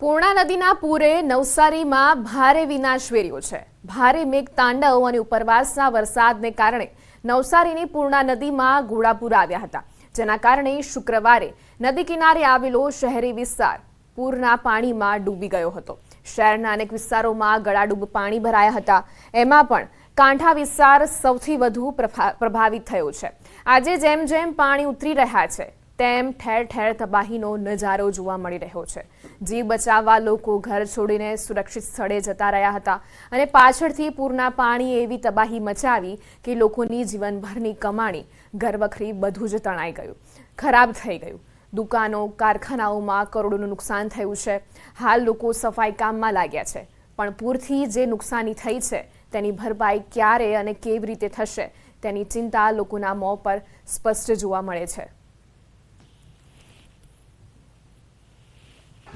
પૂર્ણા નદીના પૂરે નવસારીમાં ભારે વિનાશ વેર્યો છે. ભારે મેઘ તાંડવ અને ઉપરવાસના વરસાદને કારણે નવસારીની પૂર્ણા નદીમાં ઘોડાપૂર આવ્યા હતા, જેના કારણે શુક્રવારે નદી કિનારે આવેલો શહેરી વિસ્તાર પૂરના પાણીમાં ડૂબી ગયો હતો. શહેરના અનેક વિસ્તારોમાં ગળાડૂબ પાણી ભરાયા હતા. એમાં પણ કાંઠા વિસ્તાર સૌથી વધુ પ્રભા- પ્રભાવિત થયો છે. આજે જેમ જેમ પાણી ઉતરી રહ્યા છે તેમ ઠેર ઠેર તબાહીનો નજારો જોવા મળી રહ્યો છે. જીવ બચાવવા લોકો ઘર છોડીને સુરક્ષિત સ્થળે જતા રહ્યા હતા અને પાછળથી પૂરના પાણીએ એવી તબાહી મચાવી કે લોકોની જીવનભરની કમાણી ઘરવખરી બધું જ તણાઈ ગયું. ખરાબ થઈ ગયું. દુકાનો, કારખાનાઓમાં કરોડોનું નુકસાન થયું છે. હાલ લોકો સફાઈ કામમાં લાગ્યા છે. પણ પૂરથી જે નુકસાની થઈ છે, તેની ભરપાઈ ક્યારે અને કેવી રીતે થશે, તેની ચિંતા લોકોના મોં પર સ્પષ્ટ જોવા મળે છે.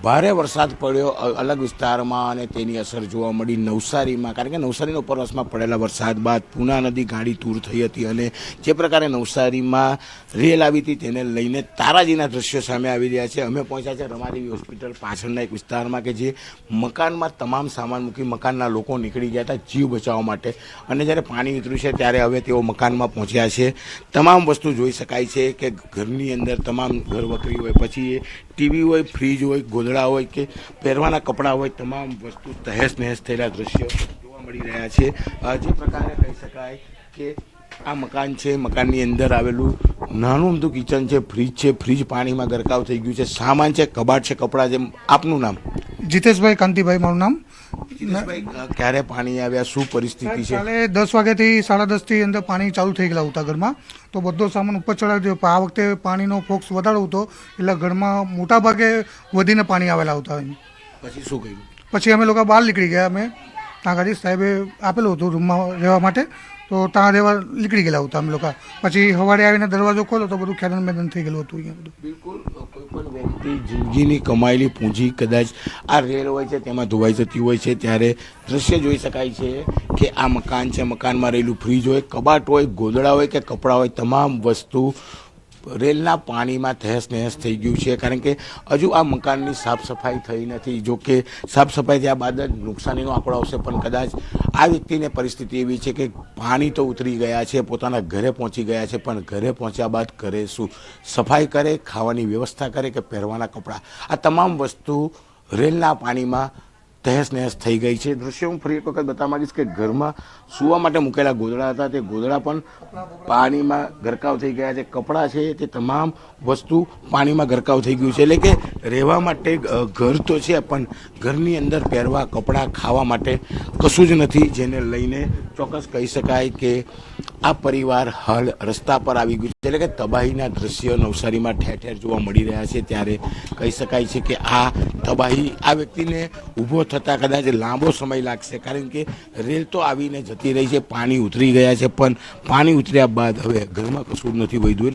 ભારે વરસાદ પડ્યો અલગ વિસ્તારમાં અને તેની અસર જોવા મળી નવસારીમાં. કારણ કે નવસારીના ઉપરવાસમાં પડેલા વરસાદ બાદ પૂના નદી ગાડી તૂર થઈ હતી અને જે પ્રકારે નવસારીમાં રેલ આવી હતી તેને લઈને તારાજીના દ્રશ્યો સામે આવી રહ્યા છે. અમે પહોંચ્યા છે રમાદેવી હોસ્પિટલ પાછળના એક વિસ્તારમાં કે જે મકાનમાં તમામ સામાન મૂકી મકાનના લોકો નીકળી ગયા હતા જીવ બચાવવા માટે. અને જ્યારે પાણી ઉતર્યું છે ત્યારે હવે તેઓ મકાનમાં પહોંચ્યા છે. તમામ વસ્તુ જોઈ શકાય છે કે ઘરની અંદર તમામ ઘર વકરી હોય, પછી ટીવી હોય, ફ્રીજ હોય, ગોદડા હોય કે પહેરવાના કપડાં હોય, તમામ વસ્તુ તહેસ નહેસ થયેલા દ્રશ્યો જોવા મળી રહ્યા છે. જે પ્રકારે કહી શકાય કે આ મકાન છે, મકાનની અંદર આવેલું નાનું અમથું કિચન છે, ફ્રીજ છે, ફ્રીજ પાણીમાં ગરકાવ થઈ ગયું છે. સામાન છે, કબાટ છે, કપડાં છે, આપનું નામ? જીતેશભાઈ કાંતિભાઈ, મારું નામ. ક્યારે પાણી આવ્યા? શું પરિસ્થિતિ છે? કાલે દસ વાગ્યાથી સાડા દસથી અંદર પાણી ચાલુ થઈ ગયેલા હતા ઘરમાં તો બધો સામાન ઉપર ચડાવી દીધો આ વખતે પાણીનો ફોક્સ વધારો હતો. એટલે ઘરમાં મોટા ભાગે વધીને પાણી આવેલા હતા પછી શું કહ્યું પછી અમે લોકો બહાર નીકળી ગયા અમે. ત્યાં સાહેબે આપેલું હતું રૂમમાં રહેવા માટે. તો ત્યાં રહેવા નીકળી ગયેલા હતા અમે લોકો. પછી સવારે આવીને દરવાજો ખોલો તો બધું ખેલન મેદાન થઈ ગયેલું હતું અહીંયા બધું. બિલકુલ, કોઈ પણ વ્યક્તિ જિંદગીની કમાયેલી પૂંજી કદાચ આ રેલ હોય છે, તેમાં ધોવાઈ જતી હોય છે, ત્યારે દ્રશ્ય જોઈ શકાય છે કે આ મકાન છે. મકાનમાં રહેલું ફ્રીજ હોય, કબાટ હોય, ગોદડા હોય કે કપડાં હોય, તમામ વસ્તુ રેલના પાણીમાં તહેસ નહેસ થઈ ગયું છે, કારણ કે હજુ આ મકાનની સાફ સફાઈ થઈ નથી. જો કે સાફ સફાઈ થયા બાદ જ નુકસાનીનો આંકડો આવશે, પણ કદાચ આ વ્યક્તિને પરિસ્થિતિ એવી છે કે પાણી તો ઉતરી ગયા છે, પોતાના ઘરે પહોંચી ગયા છે, પણ ઘરે પહોંચ્યા બાદ ઘરે શું? સફાઈ કરે, ખાવાની વ્યવસ્થા કરે કે પહેરવાના કપડાં? આ તમામ વસ્તુ રેલના પાણીમાં તહેસ નહેસ થઈ ગઈ છે. દ્રશ્ય હું ફરી એક વખત બતાવવા માંગીશ કે ઘરમાં સૂવા માટે મૂકેલા ગોદડા હતા. તે ગોદડા પણ પાણીમાં ગરકાવ થઈ ગયા છે. કપડાં છે તે તમામ વસ્તુ પાણીમાં ગરકાવ થઈ ગયું છે. એટલે કે રહેવા માટે ઘર તો છે, પણ ઘરની અંદર પહેરવા, કપડાં ખાવા માટે કશું જ નથી જેને લઈને ચોક્કસ કહી શકાય કે આ પરિવાર હાલ રસ્તા પર આવી ગયું છે. એટલે કે તબાહીના દ્રશ્યો નવસારીમાં ઠેર ઠેર જોવા મળી રહ્યા છે. ત્યારે કહી શકાય છે કે આ તબાહી આ વ્યક્તિને ઊભો થતાં કદાચ લાંબો સમય લાગશે. કારણ કે રેલ તો આવીને જતી રહી છે, પાણી ઉતરી ગયા છે, પણ પાણી ઉતર્યા બાદ હવે ઘરમાં કશું નથી વધ્યું.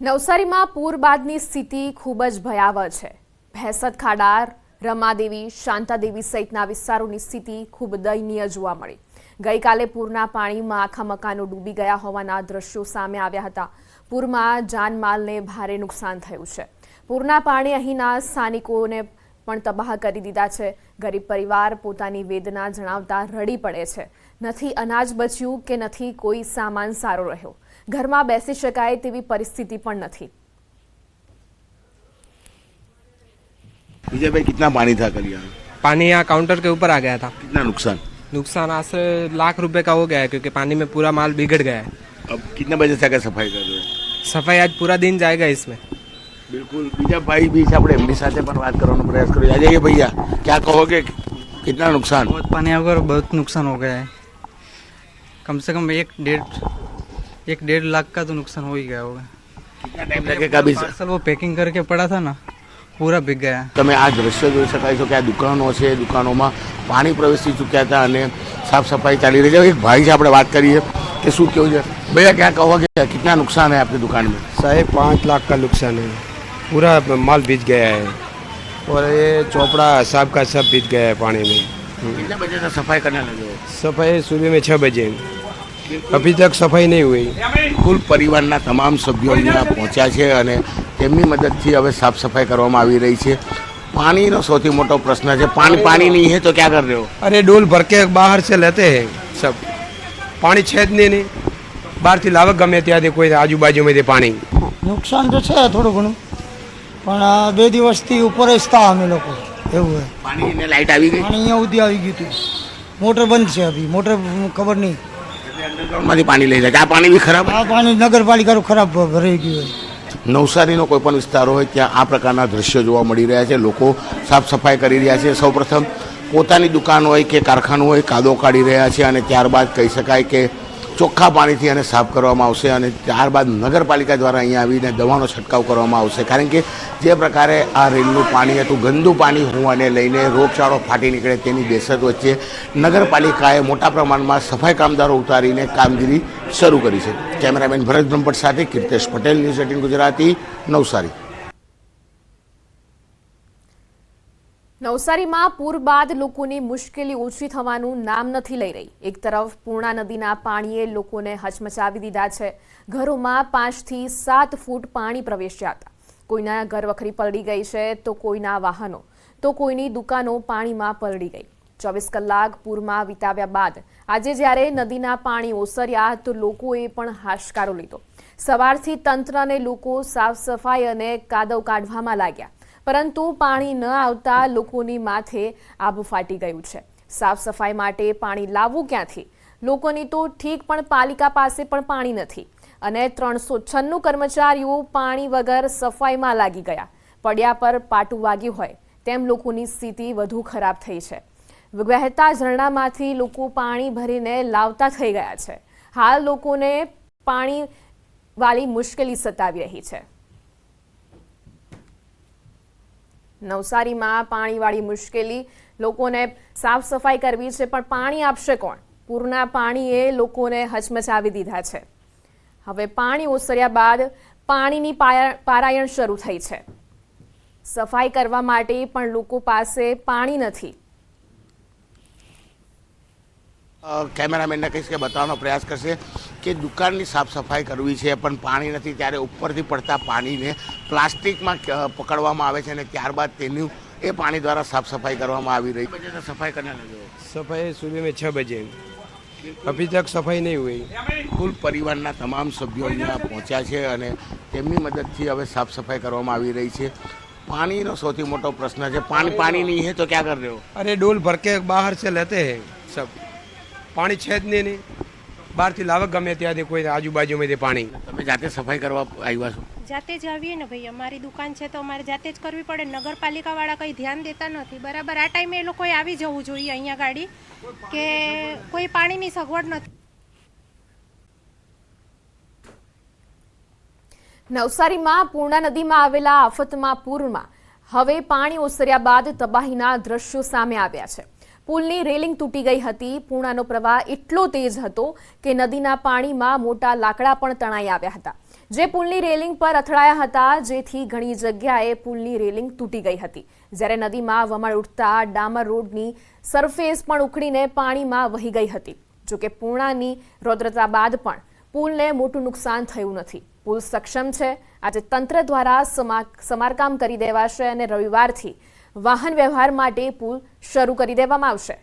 નવસારીમાં પૂર બાદની સ્થિતિ ખૂબ જ ભયાવહ છે. ભેંસદ ખાડાર, રમાદેવી, શાંતાદેવી સહિતના વિસ્તારોની સ્થિતિ ખૂબ દયનીય જોવા મળી. ગઈકાલે પૂરના પાણીમાં આખા મકાનો ડૂબી ગયા હોવાના દ્રશ્યો સામે આવ્યા હતા પૂરમાં જાનમાલને ભારે નુકસાન થયું છે પૂરના પાણી અહીંના સ્થાનિકોને પણ તબાહ કરી દીધા છે ગરીબ પરિવાર પોતાની વેદના જણાવતા રડી પડે છે નથી અનાજ બચ્યું કે નથી કોઈ સામાન સારો રહ્યો ઘરમાં બેસી શકાય તેવી પરિસ્થિતિ પણ નથી विजय भाई कितना पानी था कल यहाँ पानी यहाँ काउंटर के ऊपर आ गया था कितना नुकसान नुकसान आज से लाख रुपए का हो गया है क्योंकि पानी में पूरा माल बिगड़ गया है अब कितने बजे से आकर सफाई कर रहे हो सफाई आज पूरा दिन जाएगा इसमें બિલકુલ બીજા ભાઈ બી છે આપણે એમની સાથે પણ વાત કરવાનો પ્રયાસ કર્યો આ જાઈએ ભૈયા क्या कहोगे कितना नुकसान बहुत पानी वगैरह बहुत नुकसान हो गया है कम से कम एक डेढ़ एक डेढ़ लाख का तो नुकसान हो ही गया होगा कितना टाइम लगेगा अभी से? पार्सल वो पैकिंग करके पड़ा था ना पूरा बिक गया તમે આ દ્રશ્ય જોઈ શકાય છો કે આ દુકાનો છે દુકાનોમાં પાણી પ્રવેશી ચૂક્યા હતા અને સાફ સફાઈ ચાલી રહી છે એક ભાઈ છે આપણે વાત કરીએ કે શું કેવું છે ભૈયા क्या कहोगे कितना नुकसान है आपकी दुकान में साढ़े पाँच लाख का नुकसान है पूरा माल बीत गया है और ये चौपड़ा सब का सब बीत गया है पानी में कितने बजे से सफाई करने लगे हो सफाई सुबह में छः बजे અભી તક સફાઈ નહીં હોય. કુલ પરિવારના તમામ સભ્યો અહીંયા પહોંચ્યા છે અને તેમની મદદથી હવે સાફ સફાઈ કરવામાં આવી રહી છે. પાણીનો સૌથી મોટો પ્રશ્ન છે. પાણી પાણી નહીં હે તો ક્યાં કર રહ્યો? અરે ડોલ ભરકે બહાર છે લેતે હે સબ. પાણી છે જ નહીં નહીં બહારથી લાવે ગમે ત્યાંથી કોઈ આજુબાજુમાંથી પાણી. નુકસાન તો છે થોડું ઘણું. પણ બે દિવસથી ઉપર જ હતા અમે લોકો. એવું પાણી લાઇટ આવી ગઈ? અહીંયા સુધી આવી ગયું હતું. મોટર બંધ છે અભી. મોટર ખબર નહીં. અંડરગ્રાઉન્ડમાંથી પાણી લઈ જાય. આ પાણી બી ખરાબ? આ પાણી નગરપાલિકાનું ખરાબ ભરાઈ ગયું હોય. નવસારીનો કોઈ પણ વિસ્તાર હોય ત્યાં આ પ્રકારના દ્રશ્યો જોવા મળી રહ્યા છે. લોકો સાફ સફાઈ કરી રહ્યા છે. સૌપ્રથમ પોતાની દુકાન હોય કે કારખાનું હોય કાદો કાઢી રહ્યા છે અને ત્યારબાદ કહી શકાય કે ચોખ્ખા પાણીથી એને સાફ કરવામાં આવશે અને ત્યારબાદ નગરપાલિકા દ્વારા અહીંયા આવીને દવાનો છંટકાવ કરવામાં આવશે. કારણ કે જે પ્રકારે આ રેલનું પાણી હતું, ગંદુ પાણી હોવાને લઈને રોગચાળો ફાટી નીકળે તેની દહેશત વચ્ચે નગરપાલિકાએ મોટા પ્રમાણમાં સફાઈ કામદારો ઉતારીને કામગીરી શરૂ કરી છે. કેમેરામેન ભરત બ્રહ્મભટ્ટ સાથે કીર્તેશ પટેલ, ન્યૂઝ એટીન ગુજરાતી, નવસારી. નવસારીમાં પૂર બાદ લોકોની મુશ્કેલી ઓછી થવાનું નામ નથી લઈ રહી. એક તરફ પૂર્ણા નદીના પાણીએ લોકોને હચમચાવી દીધા છે. ઘરોમાં પાંચથી સાત ફૂટ પાણી પ્રવેશ્યા હતા. કોઈના ઘર વખરી પલળી ગઈ છે તો કોઈના વાહનો. તો કોઈની દુકાનો પાણીમાં પલળી ગઈ. ચોવીસ કલાક પૂરમાં વિતાવ્યા બાદ આજે જ્યારે નદીના પાણી ઓસર્યા તો લોકોએ પણ હાશકારો લીધો. સવારથી તંત્ર અને લોકો સાફ સફાઈ અને કાદવ કાઢવામાં લાગ્યા. પરંતુ પાણી ન આવતા લોકોની માથે આબુ ફાટી ગયું છે. સાફ સફાઈ માટે પાણી લાવવું ક્યાંથી? લોકોની તો ઠીક પણ પાલિકા પાસે પણ પાણી નથી. અને ત્રણસો છન્નું કર્મચારીઓ પાણી વગર સફાઈમાં લાગી ગયા. પડ્યા પર પાટું વાગ્યું હોય તેમ લોકોની સ્થિતિ વધુ ખરાબ થઈ છે. વહેતા ઝરણામાંથી લોકો પાણી ભરીને લાવતા થઈ ગયા છે. હાલ લોકોને પાણી વાળી મુશ્કેલી સતાવી રહી છે. નવસારીમાં પાણીવાળી મુશ્કેલી. લોકોને સાફ સફાઈ કરવી છે, પણ પાણી આપશે કોણ? પૂરના પાણીએ લોકોને હચમચાવી દીધા છે. હવે પાણી ઓસર્યા બાદ પાણીની પારાયણ શરૂ થઈ છે. સફાઈ કરવા માટે પણ લોકો પાસે પાણી નથી. કેમેરામેનને કહીશ કે બતાવવાનો પ્રયાસ કરશે. કે દુકાનની સાફ સફાઈ કરવી છે પણ પાણી નથી. ત્યારે ઉપરથી પડતા પાણીને પ્લાસ્ટિકમાં પકડવામાં આવે છે અને ત્યારબાદ તેનું એ પાણી દ્વારા સાફ સફાઈ કરવામાં આવી રહી. છે સફાઈ કરવા સફાઈ સુધી મેં છ બજે. અભી તક સફાઈ નહીં હોય. કુલ પરિવારના તમામ સભ્યો અહીંયા પહોંચ્યા છે અને તેમની મદદથી હવે સાફ સફાઈ કરવામાં આવી રહી છે. પાણીનો સૌથી મોટો પ્રશ્ન છે. પાણી પાણી નહીં હે તો ક્યાં કર રહે અરે ડોલ ભરકે બહાર છે લેતે હે સબ. પાણી છે જ નહીં નહીં બહારથી લાવક ગમે ત્યાંથી કોઈ આજુબાજુમાંથી પાણી. તમે જાતે સફાઈ કરવા આવ્યા છો? જાતે જ આવીએ ને ભાઈ અમારી દુકાન છે તો અમારે જાતે જ કરવી પડે. નગરપાલિકા વાળા કંઈ ધ્યાન દેતા નથી. બરાબર આ ટાઈમે એ લોકોએ આવી જવું જોઈએ અહીંયા ગાડી કે કોઈ પાણીની સગવડ નથી. નવસારીમાં પૂર્ણા નદીમાં આવેલા આફતમાં પૂરમાં હવે પાણી ઓસર્યા બાદ તબાહીના દ્રશ્યો સામે આવ્યા છે. પુલની રેલિંગ તૂટી ગઈ હતી. પૂર્ણાનો પ્રવાહ એટલો તેજ હતો કે નદીના પાણીમાં મોટા લાકડા પણ તણાઈ આવ્યા હતા. જે પુલની રેલિંગ પર અથડાયા હતા, જેથી ઘણી જગ્યાએ પુલની રેલિંગ તૂટી ગઈ હતી. જ્યારે નદીમાં વમળ ઉઠતા ડામર રોડની સરફેસ પણ ઉખડીને પાણીમાં વહી ગઈ હતી. જોકે પૂર્ણાની રૌદ્રતા બાદ પણ પુલને મોટું નુકસાન થયું નથી. પુલ સક્ષમ છે. આજે તંત્ર દ્વારા સમા- સમારકામ કરી દેવાશે અને રવિવારથી વાહન વ્યવહાર માટે પુલ શરૂ કરી દેવામાં આવશે.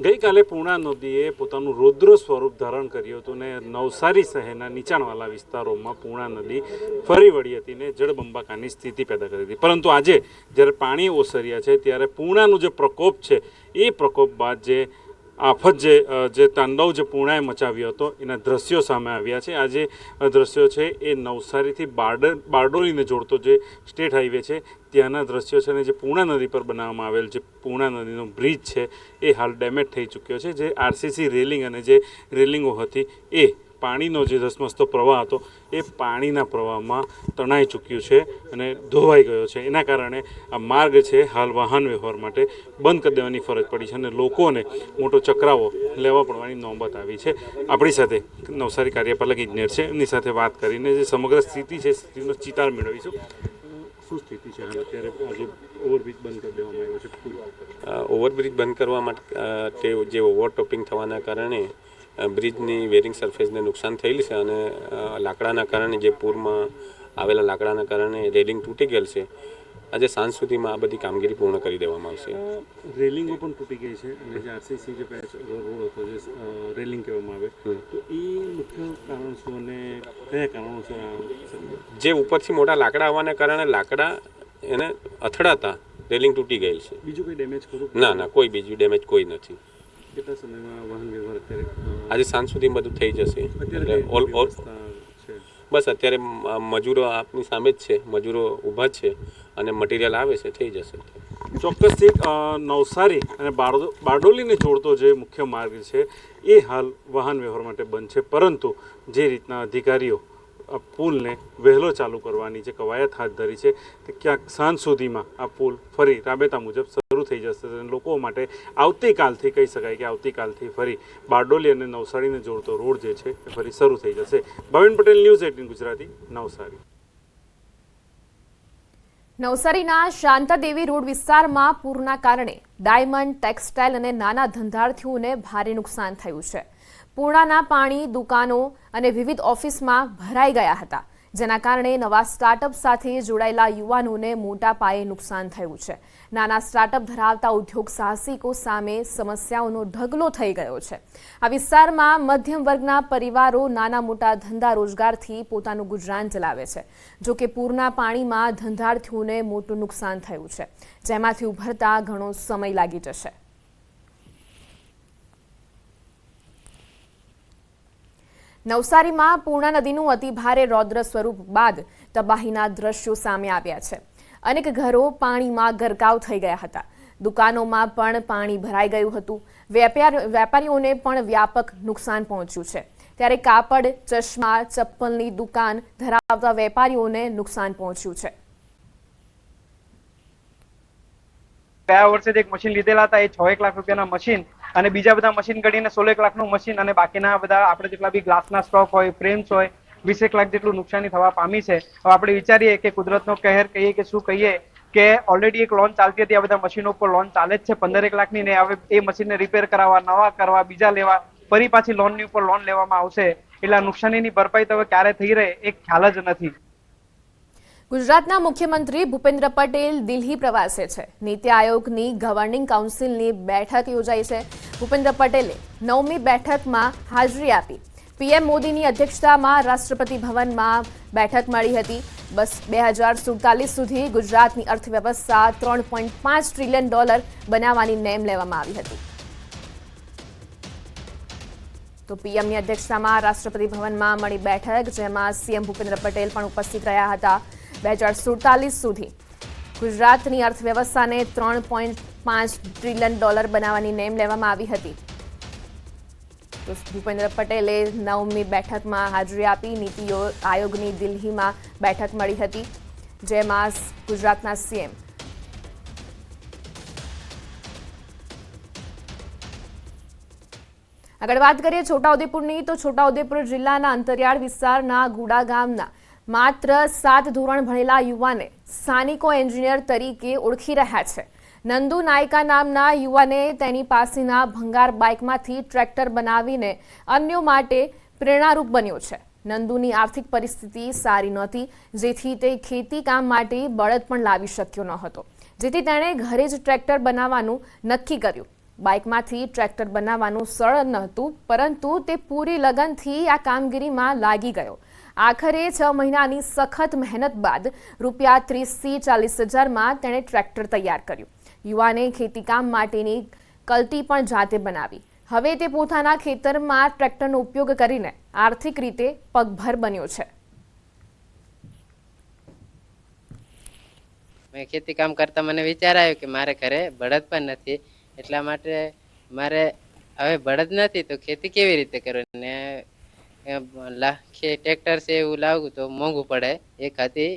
ગઈકાલે પૂર્ણા નદીએ પોતાનું રૌદ્ર સ્વરૂપ ધારણ કર્યું હતું ને નવસારી શહેરના નીચાણવાળા વિસ્તારોમાં પૂર્ણા નદી ફરી વળી હતી ને જળબંબાકારની સ્થિતિ પેદા કરી હતી. પરંતુ આજે જ્યારે પાણી ઓસર્યા છે, ત્યારે પૂર્ણાનું જે પ્રકોપ છે, એ પ્રકોપ બાદ જે આફત જે જે તાંડવ જે પૂર્ણાએ મચાવ્યો હતો, એના દ્રશ્યો સામે આવ્યા છે. આજે જે દ્રશ્યો છે એ નવસારીથી બારડ, બારડોલીને જોડતો જે સ્ટેટ હાઈવે છે, ત્યાંના દ્રશ્યો છે અને જે પૂર્ણા નદી પર બનાવવામાં આવેલ જે પૂર્ણા નદીનો બ્રિજ છે, એ હાલ ડેમેજ થઈ ચૂક્યો છે. જે આરસીસી રેલિંગ અને જે રેલિંગો હતી, એ પાણીનો જે ધસમસતો પ્રવાહ હતો, એ પાણીના પ્રવાહમાં તણાઈ ચૂક્યું છે અને ધોવાઈ ગયો છે. એના કારણે આ માર્ગ છે, હાલ વાહન વ્યવહાર માટે બંધ કરી દેવાની ફરજ પડી છે અને લોકોને મોટો ચક્રાવો લેવા પડવાની નોબત આવી છે. આપણી સાથે નવસારી કાર્યપાલક ઇજનેર છે. એમની સાથે વાત કરીને જે સમગ્ર સ્થિતિ છે, સ્થિતિનો ચિતાર મેળવીશું. શું સ્થિતિ છે અત્યારે આજે ઓવરબ્રિજ બંધ કરી દેવામાં ઓવરબ્રિજ બંધ કરવા માટે જે ઓવરટોપિંગ થવાના કારણે બ્રિજની વેરિંગ સરફેસને નુકસાન થયેલ છે અને લાકડાના કારણે જે પૂરમાં આવેલા લાકડાના કારણે રેલિંગ તૂટી ગયેલ છે. આજે સાંજ સુધીમાં આ બધી કામગીરી પૂર્ણ કરી દેવામાં આવશે. રેલિંગો પણ તૂટી ગઈ છે અને જે આરસીસી જે પેચ રોડ હતો જે રેલિંગ કહેવામાં આવે તો એ મુખ્ય કારણ શું અને કયા કારણો છે જે ઉપરથી મોટા લાકડા આવવાના કારણે લાકડા એને અથડાતા રેલિંગ તૂટી ગયેલ છે. બીજું કોઈ ડેમેજ ખરું? ના ના કોઈ બીજું ડેમેજ કોઈ નથી. કેટલા સમયમાં વાહન વ્યવહાર અત્યારે આજે સાંજ સુધી બધું થઈ જશે. એટલે ઓલ ઓલ બસ અત્યારે મજૂરો આપની સામે જ છે. મજૂરો ઊભા છે અને મટીરિયલ આવે છે થઈ જશે. ચોક્કસથી નવસારી અને બારડો બારડોલીને જોડતો જે મુખ્ય માર્ગ છે એ હાલ વાહન વ્યવહાર માટે બંધ છે. પરંતુ જે રીતના અધિકારીઓ આ પુલને વહેલો ચાલુ કરવાની જે કવાયત હાથ ધરી છે તે ક્યાંક સાંજ સુધીમાં આ પુલ ફરી રાબેતા મુજબ શરૂ થઈ જશે લોકો માટે આવતીકાલથી કહી શકાય કે આવતીકાલથી ફરી બારડોલી અને નવસારીને જોડતો રોડ જે છે એ ફરી શરૂ થઈ જશે. Bhavin Patel, news eighteen Gujarati, Navsari. નવસારીના શાંતાદેવી રોડ વિસ્તારમાં પૂરના કારણે ડાયમંડ, ટેક્સટાઇલ અને નાના ધંધાર્થીઓને ભારે નુકસાન થયું છે. પૂર્ણાના પાણી, દુકાનો અને વિવિધ ઓફિસમાં ભરાઈ ગયા હતા. જેના કારણે નવા સ્ટાર્ટઅપ સાથે જોડાયેલા યુવાનોને મોટા પાયે નુકસાન થયું છે. નાના સ્ટાર્ટઅપ ધરાવતા ઉદ્યોગ સાહસિકો સામે સમસ્યાઓનો ઢગલો થઈ ગયો છે. આ વિસ્તારમાં મધ્યમ વર્ગના પરિવારો નાના મોટા ધંધા રોજગારથી પોતાનું ગુજરાન ચલાવે છે. જો કે પૂરના પાણીમાં ધંધાર્થીઓને મોટું નુકસાન થયું છે. જેમાંથી ઉભરતા ઘણો સમય લાગી જશે. નવસારીમાં પૂર્ણા નદીનું અતિભારે રૌદ્ર સ્વરૂપ બાદ તબાહીના દ્રશ્યો સામે આવ્યા છે. અનેક ઘરો પાણીમાં ગરકાવ થઈ ગયા હતા. દુકાનોમાં પણ પાણી ભરાઈ ગયું હતું. વેપાર વેપારીઓને પણ વ્યાપક નુકસાન પહોંચ્યું છે. ત્યારે કાપડ, ચશ્મા, ચપ્પલની દુકાન ધરાવતા વેપારીઓને નુકસાન પહોંચ્યું છે. ગયા વર્ષે એક મશીન લીધેલા હતા. એ છ એક લાખ રૂપિયાના મશીન અને બીજા બધા મશીન ગણીને સોળ એક લાખનું મશીન અને બાકીના બધા આપણે જેટલા બી ગ્લાસના સ્ટોક હોય ફ્રેમ્સ હોય, વીસ એક લાખ જેટલું નુકસાની થવા પામી છે. હવે આપણે વિચારીએ કે કુદરતનો કહેર કહીએ કે શું કહીએ કે ઓલરેડી એક લોન ચાલતી હતી, આ બધા મશીનો ઉપર લોન ચાલે જ છે. પંદર એક લાખની ને હવે એ મશીનને રિપેર કરાવવા, નવા કરવા, બીજા લેવા, ફરી પાછી લોનની ઉપર લોન લેવામાં આવશે. એટલે આ નુકસાનીની ભરપાઈ તો હવે ક્યારે થઈ રહે એ ખ્યાલ જ નથી. ગુજરાતના મુખ્યમંત્રી ભૂપેન્દ્ર પટેલ દિલ્હી પ્રવાસે છે. નીતિ આયોગની ગવર્નિંગ કાઉન્સિલની બેઠક યોજાઈ છે. ભૂપેન્દ્ર પટેલે નવમી બેઠકમાં હાજરી આપી. પીએમ મોદીની અધ્યક્ષતામાં રાષ્ટ્રપતિ ભવનમાં બેઠક મળી હતી. બસ બે હજાર સુડતાલીસ સુધી ગુજરાતની અર્થવ્યવસ્થા ત્રણ પોઈન્ટ પાંચ ટ્રિલિયન ડોલર બનાવવાની નેમ લેવામાં આવી હતી. તો પીએમની અધ્યક્ષતામાં રાષ્ટ્રપતિ ભવનમાં મળી બેઠક, જેમાં સીએમ ભૂપેન્દ્ર પટેલ પણ ઉપસ્થિત રહ્યા હતા. બે હજાર સુડતાલીસ સુધી. ગુજરાતની અર્થવ્યવસ્થાને ત્રણ પોઈન્ટ પાંચ ટ્રિલિયન ડોલર બનાવવાની નેમ લેવામાં આવી હતી. ભૂપેન્દ્ર પટેલે નવમી બેઠકમાં હાજરી આપી, નીતિ આયોગની દિલ્હીમાં બેઠક મળી હતી, જેમાં ગુજરાતના સીએમ આગળ વાત કરીએ છોટાઉદેપુરની, તો છોટાઉદેપુર જિલ્લાના અંતરિયાળ વિસ્તારના ગુડા ગામના માત્ર સાત ધોરણ ભણેલા યુવાને સ્થાનિકો એન્જિનિયર તરીકે ઓળખી રહ્યા છે. નંદુ નાયકા નામના યુવાને તેની પાસેના ભંગાર બાઇકમાંથી ટ્રેક્ટર બનાવીને અન્યો માટે પ્રેરણારૂપ બન્યો છે. નંદુની આર્થિક પરિસ્થિતિ સારી નહોતી, જેથી તે ખેતી કામ માટે બળદ પણ લાવી શક્યો ન હતો, જેથી તેણે ઘરે જ ટ્રેક્ટર બનાવવાનું નક્કી કર્યું. બાઇકમાંથી ટ્રેક્ટર બનાવવાનું સરળ નહોતું, પરંતુ તે પૂરી લગનથી આ કામગીરીમાં લાગી ગયો. આખરે છ મહિનાની સખત મહેનત બાદ રૂપિયા ત્રીસથી ચાલીસ હજારમાં તેણે ટ્રેક્ટર તૈયાર કર્યું. યુવાને ખેતીકામ માટેની કલ્ટી પણ જાતે બનાવી. હવે તે પોતાના ખેતરમાં ટ્રેક્ટરનો ઉપયોગ કરીને આર્થિક રીતે પગભર બન્યો છે. મેં ખેતી કામ કરતા મને વિચાર આવ્યો કે મારે ઘરે બળદ પણ નથી, એટલા માટે મારે હવે બળદ નથી તો ખેતી કેવી રીતે કરવી ને ટ્રેક્ટર છે એવું લાવું તો મોંઘું પડે. એક હતી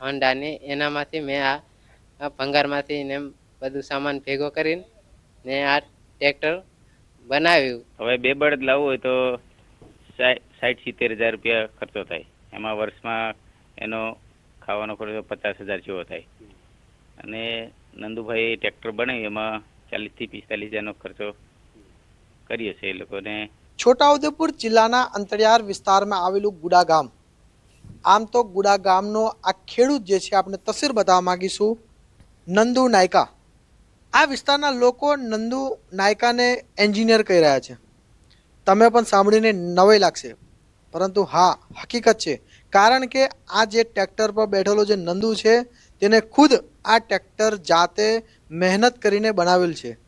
હોન્ડાની. એનામાંથી મેં આ ભંગારમાંથી ને બધું સામાન ભેગો કરીને ને આ ટ્રેક્ટર બનાવ્યું. હવે બે બળદ લાવવું હોય તો સાઠ સિત્તેર હજાર રૂપિયા ખર્ચો થાય. એમાં વર્ષમાં એનો ખાવાનો ખર્ચો પચાસ હજાર જેવો થાય. અને નંદુભાઈ ટ્રેક્ટર બનાવ્યું એમાં ચાલીસથી પિસ્તાલીસ હજારનો ખર્ચો કરીએ છીએ એ લોકોને. છોટાઉદેપુર જિલ્લાના અંતરિયાળ વિસ્તારમાં આવેલું ગુડા ગામ. આમ તો ગુડા ગામનો આ ખેડૂત જે છે, આપણે તસવીર બતાવવા માગીશું, નંદુ નાયકા. આ વિસ્તારના લોકો નંદુ નાયકાને એન્જિનિયર કહી રહ્યા છે. તમે પણ સાંભળીને નવાઈ લાગશે. પરંતુ હા, હકીકત છે. કારણ કે આ જે ટ્રેક્ટર પર બેઠેલો જે નંદુ છે, તેને ખુદ આ ટ્રેક્ટર જાતે મહેનત કરીને બનાવેલ છે.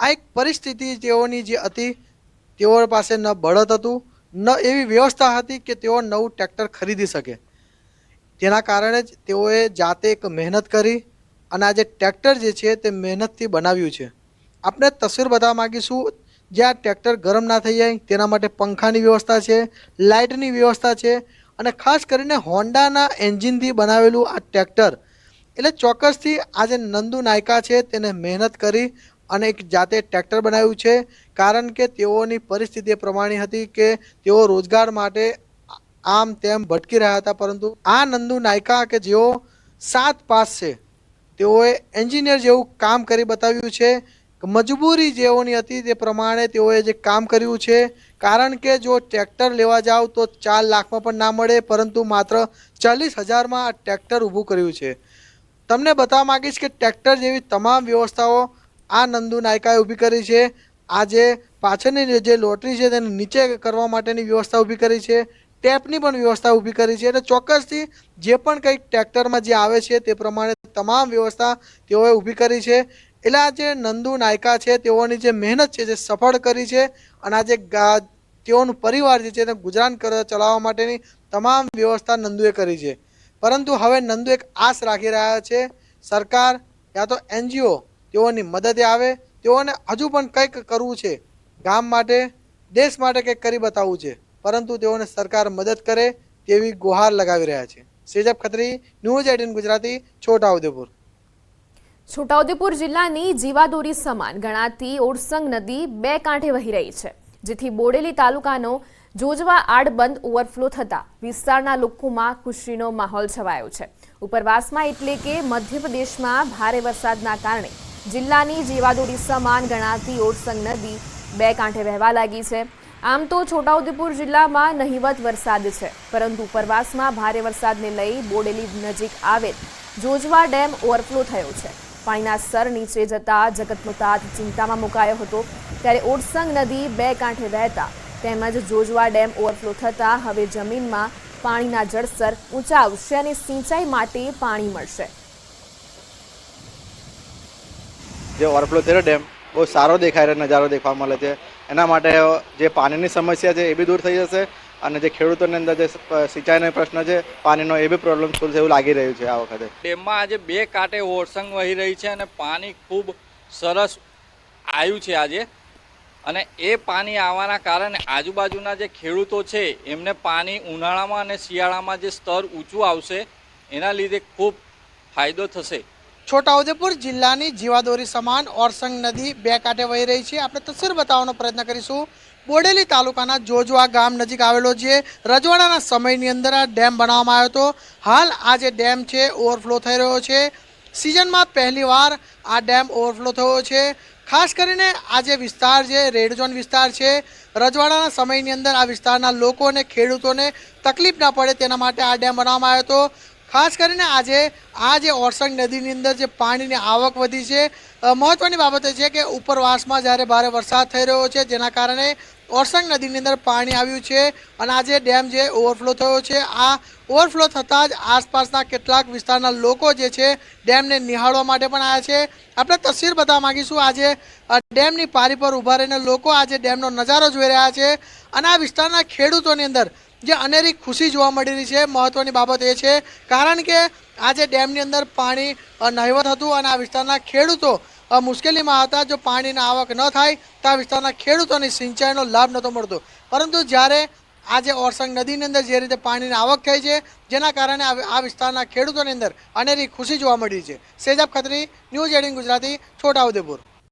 આ એક પરિસ્થિતિ તેઓની જે હતી તેઓ પાસે ન બળદ હતું, ન એવી વ્યવસ્થા હતી કે તેઓ નવું ટ્રેક્ટર ખરીદી શકે. તેના કારણે જ તેઓએ જાતે એક મહેનત કરી અને આજે ટ્રેક્ટર જે છે તે મહેનતથી બનાવ્યું છે. આપણે તસવીર બતાવવા માગીશું, જે આ ટ્રેક્ટર ગરમ ના થઈ જાય, તેના માટે પંખાની વ્યવસ્થા છે, લાઇટની વ્યવસ્થા છે અને ખાસ કરીને હોન્ડાના એન્જિનથી બનાવેલું આ ટ્રેક્ટર. એટલે ચોક્કસથી આજે નંદુ નાયકા છે, તેને મહેનત કરી અને એક જાતે ટ્રેક્ટર બનાવ્યું છે, કારણ કે તેઓની પરિસ્થિતિ પ્રમાણે હતી કે તેઓ રોજગાર માટે આમ તેમ ભટકી રહ્યા હતા, પરંતુ આ નંદુ નાયકા કે જેઓ સાત પાસ છે, તેઓએ એન્જિનિયર જેવું કામ કરી બતાવ્યું છે. મજબૂરી જેઓની હતી તે પ્રમાણે તેઓએ જે કામ કર્યું છે, કારણ કે જો ટ્રેક્ટર લેવા જાઓ તો ચાર લાખમાં પણ ના મળે, પરંતુ માત્ર ચાલીસ હજારમાં આ ટ્રેક્ટર ઊભું કર્યું છે. તમને બતાવવા માગીશ કે ટ્રેક્ટર જેવી તમામ વ્યવસ્થાઓ આ નંદુ નાયકાએ ઊભી કરી છે. આ જે પાછળની જે લોટરી છે તેને નીચે કરવા માટેની વ્યવસ્થા ઊભી કરી છે. ટેપની પણ વ્યવસ્થા ઊભી કરી છે. એટલે ચોક્કસથી જે પણ કંઈક ટ્રેક્ટરમાં જે આવે છે તે પ્રમાણે તમામ વ્યવસ્થા તેઓએ ઊભી કરી છે. એટલે આ જે નંદુ નાયકા છે તેઓની જે મહેનત છે જે સફળ કરી છે અને આ જે તેઓનું પરિવાર જે છે તે ગુજરાન ચલાવવા માટેની તમામ વ્યવસ્થા નંદુએ કરી છે. પરંતુ હવે નંદુ એક આશ રાખી રહ્યા છે. સરકાર યા તો એનજીઓ તેઓની મદદે આવે, તેઓને હજુ પણ કંઈક કરવું છે. ગામ માટે, દેશ માટે કંઈક કરી બતાવવું છે. પરંતુ તેઓને સરકાર મદદ કરે તેવી ગુહાર લગાવી રહ્યા છે. Sejab Khatri, news eighteen Gujarati, Chhotaudepur. Chhota Udepur જિલ્લાની જીવાદોરી સમાન ગણાતી ઓરસંગ નદી બે કાંઠે વહી રહી છે, જેથી બોડેલી તાલુકાનો જોજવા આડબંધ ઓવરફ્લો થતા વિસ્તારના લોકોમાં ખુશીનો માહોલ છવાયો છે. ઉપરવાસમાં એટલે કે મધ્યપ્રદેશમાં ભારે વરસાદના કારણે જિલ્લાની જીવાદોરી સમાન ગણાતી ઓરસંગ નદી બે કાંઠે વહેવા લાગી છે. આમ તો છોટાઉદેપુર જિલ્લામાં નહિવત વરસાદ છે, પરંતુ ઉપરવાસમાં ભારે વરસાદને લઈ બોડેલી નજીક આવેલ જોજવા ડેમ ઓવરફ્લો થયો છે. પાણીના સ્તર નીચે જતા જગતનો તાત ચિંતામાં મુકાયો હતો. ત્યારે ઓરસંગ નદી બે કાંઠે વહેતા તેમજ જોજવા ડેમ ઓવરફ્લો થતાં હવે જમીનમાં પાણીના જળસ્તર ઊંચા આવશે અને સિંચાઈ માટે પાણી મળશે. જે ઓવરફ્લો થયેલો ડેમ, બહુ સારો દેખાય રહ્યો નજારો દેખવા મળે છે. એના માટે જે પાણીની સમસ્યા છે એ બી દૂર થઈ જશે અને જે ખેડૂતોની અંદર જે સિંચાઈનો પ્રશ્ન છે, પાણીનો એ બી પ્રોબ્લેમ સોલ્વ એવું લાગી રહ્યું છે આ વખતે. ડેમમાં આજે બે કાંઠે ઓરસંગ વહી રહી છે અને પાણી ખૂબ સરસ આવ્યું છે આજે. અને એ પાણી આવવાના કારણે આજુબાજુના જે ખેડૂતો છે, એમને પાણી ઉનાળામાં અને શિયાળામાં જે સ્તર ઊંચું આવશે, એના લીધે ખૂબ ફાયદો થશે. છોટાઉદેપુર જિલ્લાની જીવાદોરી સમાન ઓરસંગ નદી બે કાંઠે વહી રહી છે. આપણે તસવીર બતાવવાનો પ્રયત્ન કરીશું. બોડેલી તાલુકાના જોજવા ગામ નજીક આવેલો છે. રજવાડાના સમયની અંદર આ ડેમ બનાવવામાં આવ્યો હતો. હાલ આ જે ડેમ છે, ઓવરફ્લો થઈ રહ્યો છે. સિઝનમાં પહેલીવાર આ ડેમ ઓવરફ્લો થયો છે. ખાસ કરીને આ જે વિસ્તાર છે, રેડ ઝોન વિસ્તાર છે, રજવાડાના સમયની અંદર આ વિસ્તારના લોકોને, ખેડૂતોને તકલીફ ના પડે તેના માટે આ ડેમ બનાવવામાં આવ્યો હતો. ખાસ કરીને આજે, આ જે ઓરસંગ નદીની અંદર જે પાણીની આવક વધી છે મહત્ત્વની બાબત એ છે કે ઉપરવાસમાં જ્યારે ભારે વરસાદ થઈ રહ્યો છે, જેના કારણે ઓરસંગ નદીની અંદર પાણી આવ્યું છે અને આજે ડેમ જે ઓવરફ્લો થયો છે, આ ઓવરફ્લો થતાં જ આસપાસના કેટલાક વિસ્તારના લોકો જે છે, ડેમને નિહાળવા માટે પણ આવ્યા છે. આપણે તસવીર બતાવવા માગીશું, આજે ડેમની પારી પર ઊભા રહીને લોકો આજે ડેમનો નજારો જોઈ રહ્યા છે અને આ વિસ્તારના ખેડૂતોની અંદર જે અનેરી ખુશી જોવા મળી રહી છે. મહત્વની બાબત એ છે, કારણ કે આજે ડેમની અંદર પાણી નહીવત હતું અને આ વિસ્તારના ખેડૂતો મુશ્કેલીમાં હતા. જો પાણીની આવક ન થાય, તો આ વિસ્તારના ખેડૂતોની સિંચાઈનો લાભ નહોતો મળતો. પરંતુ જ્યારે આજે ઓરસંગ નદીની અંદર જે રીતે પાણીની આવક થઈ છે, જેના કારણે આ વિસ્તારના ખેડૂતોની અંદર અનેરી ખુશી જોવા મળી છે. Sejab Khatri, news eighteen Gujarati Chhotaudepur